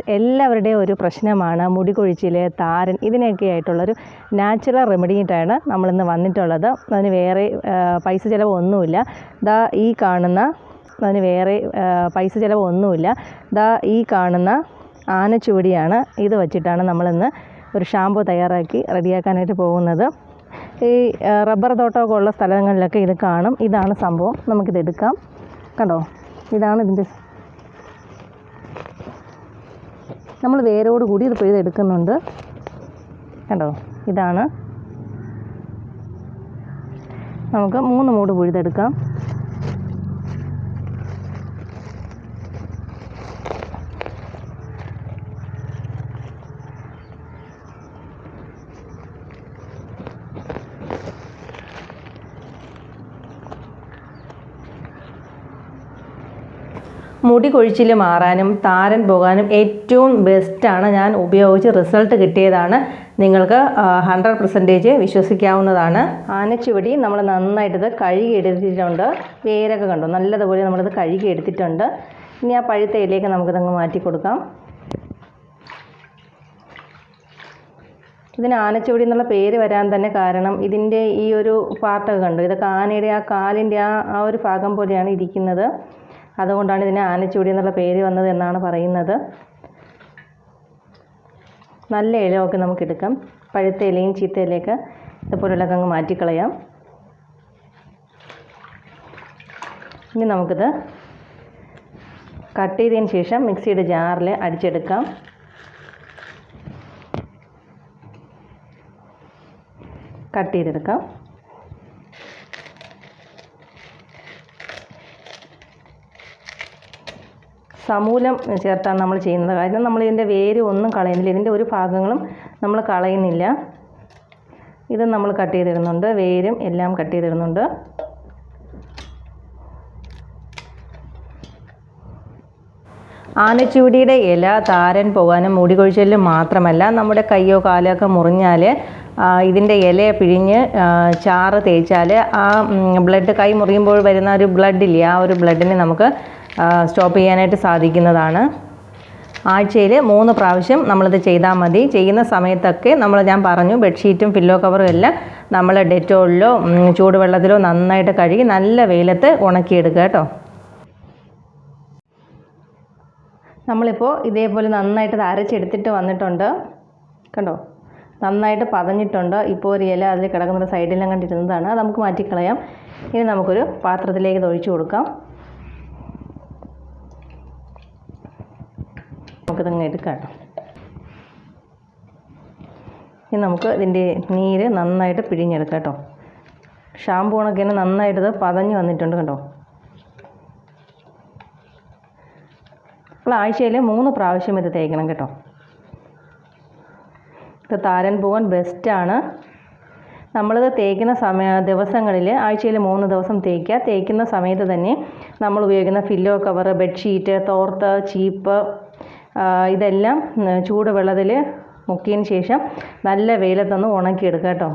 Friends എല്ലാവരുടെയും ഒരു പ്രശ്നമാണ്. മുടി കൊഴിച്ചിൽ താരൻ ഇതിനൊക്കെ ആയിട്ടുള്ളൊരു നാച്ചുറൽ റെമഡിയായിട്ടാണ് നമ്മളിന്ന് വന്നിട്ടുള്ളത്. അതിന് വേറെ പൈസ ചിലവൊന്നുമില്ല. ദാ ഈ കാണുന്ന അതിന് വേറെ പൈസ ചിലവൊന്നുമില്ല. ദാ ഈ കാണുന്ന ആനച്ചുവടിയാണ്. ഇത് വച്ചിട്ടാണ് നമ്മളിന്ന് ഒരു ഷാമ്പു തയ്യാറാക്കി റെഡിയാക്കാനായിട്ട് പോകുന്നത്. ഈ റബ്ബർ തോട്ടമൊക്കെ ഉള്ള സ്ഥലങ്ങളിലൊക്കെ ഇത് കാണും. ഇതാണ് സംഭവം. നമുക്കിത് എടുക്കാം കണ്ടോ? ഇതാണ് ഇതിന്റെ നമ്മൾ വേരോട് കൂടി ഇത് പിഴുതെടുക്കുന്നുണ്ട് കണ്ടോ? ഇതാണ്. നമുക്ക് മൂന്ന് മൂട് പിഴുതെടുക്കാം. മുടി കൊഴിച്ചിൽ മാറാനും താരൻ പോകാനും ഏറ്റവും ബെസ്റ്റാണ് ഞാൻ ഉപയോഗിച്ച് റിസൾട്ട് കിട്ടിയതാണ്. നിങ്ങൾക്ക് ഹൺഡ്രഡ് പെർസെന്റേജ് വിശ്വസിക്കാവുന്നതാണ്. ആനച്ചുവടി നമ്മൾ നന്നായിട്ടിത് കഴുകി എടുത്തിട്ടുണ്ട്. വേരൊക്കെ കണ്ടു? നല്ലതുപോലെ നമ്മളിത് കഴുകി എടുത്തിട്ടുണ്ട്. ഇനി ആ പഴുത്ത ഇലയൊക്കെ നമുക്കിതങ്ങ് മാറ്റി കൊടുക്കാം. ഇതിന് ആനച്ചുവടി എന്നുള്ള പേര് വരാൻ തന്നെ കാരണം ഇതിന്റെ ഈ ഒരു പാർട്ടൊക്കെ കണ്ടു? ഇതൊക്കെ ആനയുടെ ആ കാലിന്റെ ആ ആ ഒരു ഭാഗം പോലെയാണ് ഇരിക്കുന്നത്. അതുകൊണ്ടാണ് ഇതിന് ആനച്ചൂടി എന്നുള്ള പേര് വന്നത് എന്നാണ് പറയുന്നത്. നല്ല ഇലയൊക്കെ നമുക്ക് എടുക്കാം പഴുത്ത ഇലയും ചീത്ത ഇലയൊക്കെ ഇതുപോലുള്ളതൊക്കെ അങ്ങ് മാറ്റിക്കളയാം. ഇനി നമുക്കിത് കട്ട് ചെയ്തതിന് ശേഷം മിക്സിയുടെ ജാറിൽ അടിച്ചെടുക്കാം. കട്ട് ചെയ്തെടുക്കാം. സമൂലം ചേർത്താണ് നമ്മൾ ചെയ്യുന്നത്. കാരണം നമ്മൾ ഇതിന്റെ വേര് ഒന്നും കളയുന്നില്ല. ഇതിന്റെ ഒരു ഭാഗങ്ങളും നമ്മൾ കളയുന്നില്ല. ഇത് നമ്മൾ കട്ട് ചെയ്തിടുന്നുണ്ട്. വേരും എല്ലാം കട്ട് ചെയ്തിടുന്നുണ്ട്. ആനച്ചൂടിയുടെ ഇല താരൻ പോകാനും മുടി കൊഴിച്ചിലും മാത്രമല്ല നമ്മുടെ കയ്യോ കാലോ ഒക്കെ മുറിഞ്ഞാൽ ഇതിന്റെ ഇല പിഴിഞ്ഞ് ചാറ് തേച്ചാൽ ആ ബ്ലഡ് കൈ മുറിയുമ്പോൾ വരുന്ന ഒരു ബ്ലഡ് ബ്ലഡില്ലേ ആ ഒരു ബ്ലഡിനെ നമുക്ക് സ്റ്റോപ്പ് ചെയ്യാനായിട്ട് സാധിക്കുന്നതാണ്. ആഴ്ചയിൽ മൂന്ന് പ്രാവശ്യം നമ്മളിത് ചെയ്താൽ മതി. ചെയ്യുന്ന സമയത്തൊക്കെ നമ്മൾ ഞാൻ പറഞ്ഞു ബെഡ്ഷീറ്റും പില്ലോ കവറും എല്ലാം നമ്മൾ ഡെറ്റോളിലോ ചൂടുവെള്ളത്തിലോ നന്നായിട്ട് കഴുകി നല്ല വെയിലത്ത് ഉണക്കിയെടുക്കുക കേട്ടോ. നമ്മളിപ്പോൾ ഇതേപോലെ നന്നായിട്ട് ഇത് അരച്ചെടുത്തിട്ട് വന്നിട്ടുണ്ട്. കണ്ടോ? നന്നായിട്ട് പതഞ്ഞിട്ടുണ്ട്. ഇപ്പോൾ ഒരു ഇല അതിൽ കിടക്കുന്ന സൈഡിലും കണ്ടിരുന്നതാണ്. അത് നമുക്ക് മാറ്റിക്കളയാം. ഇനി നമുക്കൊരു പാത്രത്തിലേക്ക് ഇത് ഒഴിച്ചു കൊടുക്കാം. നമുക്കിതങ്ങ് എടുക്കാം ഇനി നമുക്ക് ഇതിന്റെ നീര് നന്നായിട്ട് പിഴിഞ്ഞെടുക്കാം കേട്ടോ. ഷാമ്പു ഉണക്കി തന്നെ നന്നായിട്ട് ഇത് പതഞ്ഞ് വന്നിട്ടുണ്ട് കേട്ടോ. നമ്മൾ ആഴ്ചയിൽ മൂന്ന് പ്രാവശ്യം ഇത് തേക്കണം കേട്ടോ. ഇത് താരൻ പോകാൻ ബെസ്റ്റാണ് നമ്മളിത് തേക്കുന്ന സമയ ദിവസങ്ങളിൽ ആഴ്ചയിൽ മൂന്ന് ദിവസം തേക്കുക. തേക്കുന്ന സമയത്ത് തന്നെ നമ്മൾ ഉപയോഗിക്കുന്ന ഫില്ലോ കവർ ബെഡ്ഷീറ്റ് തോർത്ത് ചീപ്പ് ഇതെല്ലാം ചൂട് ചൂടുവെള്ളത്തിൽ മുക്കിയതിന് ശേഷം നല്ല വെയിലത്തൊന്ന് ഉണക്കിയെടുക്കുക കേട്ടോ.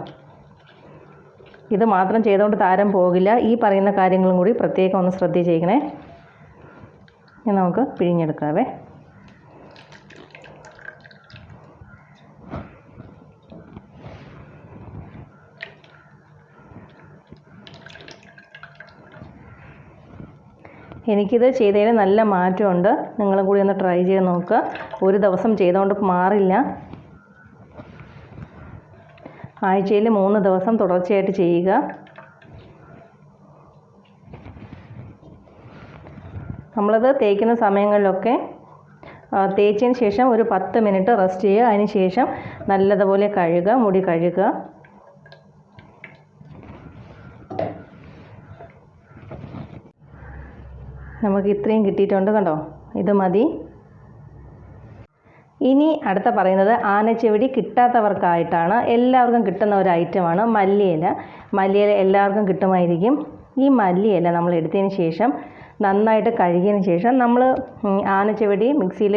ഇത് മാത്രം ചെയ്തുകൊണ്ട് താരം പോകില്ല. ഈ പറയുന്ന കാര്യങ്ങളും കൂടി പ്രത്യേകം ഒന്ന് ശ്രദ്ധിച്ചേക്കണേ. ഇനി നമുക്ക് പിഴിഞ്ഞെടുക്കാവേ. എനിക്കിത് ചെയ്തതിന് നല്ല മാറ്റമുണ്ട്. നിങ്ങളും കൂടി ഒന്ന് ട്രൈ ചെയ്ത് നോക്കുക ഒരു ദിവസം ചെയ്തുകൊണ്ട് മാറില്ല. ആഴ്ചയിൽ മൂന്ന് ദിവസം തുടർച്ചയായിട്ട് ചെയ്യുക. നമ്മളത് തേക്കുന്ന സമയങ്ങളിലൊക്കെ തേച്ചതിന് ശേഷം ഒരു പത്ത് മിനിറ്റ് റെസ്റ്റ് ചെയ്യുക. അതിന് ശേഷം നല്ലതുപോലെ കഴുകുക മുടി കഴുകുക. നമുക്ക് ഇത്രയും കിട്ടിയിട്ടുണ്ട് കണ്ടോ? ഇത് മതി. ഇനി അടുത്ത പറയുന്നത് ആനച്ചെവിടി കിട്ടാത്തവർക്കായിട്ടാണ്. എല്ലാവർക്കും കിട്ടുന്ന ഒരു ഐറ്റമാണ് മല്ലിയില. മല്ലിയില എല്ലാവർക്കും കിട്ടുമായിരിക്കും. ഈ മല്ലിയില നമ്മൾ എടുത്തതിന് ശേഷം നന്നായിട്ട് കഴുകിയതിന് ശേഷം നമ്മൾ ആനച്ചെവിടി മിക്സിയിൽ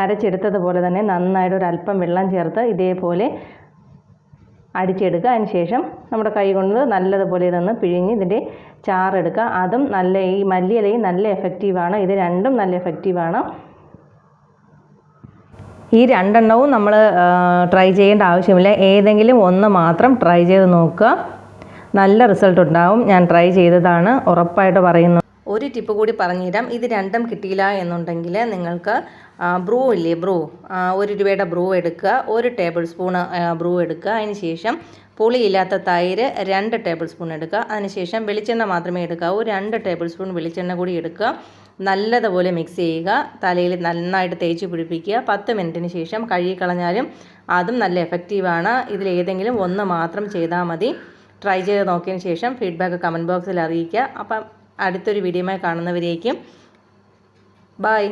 അരച്ചെടുത്തതുപോലെ തന്നെ നന്നായിട്ട് ഒരു അല്പം വെള്ളം ചേർത്ത് ഇതേപോലെ അടിച്ചെടുക്കുക. അതിന് ശേഷം നമ്മുടെ കൈ കൊണ്ട് നല്ലതുപോലെ ഇതൊന്ന് പിഴിഞ്ഞ് ഇതിന്റെ ചാറെടുക്കുക. അതും നല്ല ഈ മല്ലിയിലയും നല്ല എഫക്റ്റീവാണ് ഇത് രണ്ടും നല്ല എഫക്റ്റീവാണ് ഈ രണ്ടെണ്ണവും നമ്മൾ ട്രൈ ചെയ്യേണ്ട ആവശ്യമില്ല. ഏതെങ്കിലും ഒന്ന് മാത്രം ട്രൈ ചെയ്ത് നോക്കുക. നല്ല റിസൾട്ട് ഉണ്ടാവും. ഞാൻ ട്രൈ ചെയ്തതാണ്. ഉറപ്പായിട്ട് പറയുന്നു. ഒരു ടിപ്പ് കൂടി പറഞ്ഞുതരാം. ഇത് രണ്ടും കിട്ടിയില്ല എന്നുണ്ടെങ്കിൽ നിങ്ങൾക്ക് ബ്രൂ ഇല്ലേ ബ്രൂ. ഒരു രൂപയുടെ ബ്രൂ എടുക്കുക ഒരു ടേബിൾ സ്പൂൺ ബ്രൂ എടുക്കുക. അതിന് ശേഷം പുളിയില്ലാത്ത തൈര് രണ്ട് ടേബിൾ സ്പൂൺ എടുക്കുക. അതിനുശേഷം വെളിച്ചെണ്ണ മാത്രമേ എടുക്കാവൂ. രണ്ട് ടേബിൾ സ്പൂൺ വെളിച്ചെണ്ണ കൂടി എടുക്കുക. നല്ലതുപോലെ മിക്സ് ചെയ്യുക. തലയിൽ നന്നായിട്ട് തേച്ച് പിടിപ്പിക്കുക. പത്ത് മിനിറ്റിന് ശേഷം കഴുകിക്കളഞ്ഞാലും അതും നല്ല എഫക്റ്റീവാണ് ഇതിലേതെങ്കിലും ഒന്ന് മാത്രം ചെയ്താൽ മതി. ട്രൈ ചെയ്ത് നോക്കിയതിന് ശേഷം ഫീഡ്ബാക്ക് കമന്റ് ബോക്സിൽ അറിയിക്കുക. അപ്പം അടുത്തൊരു വീഡിയോമായി കാണുന്നവരേക്കും. ബൈ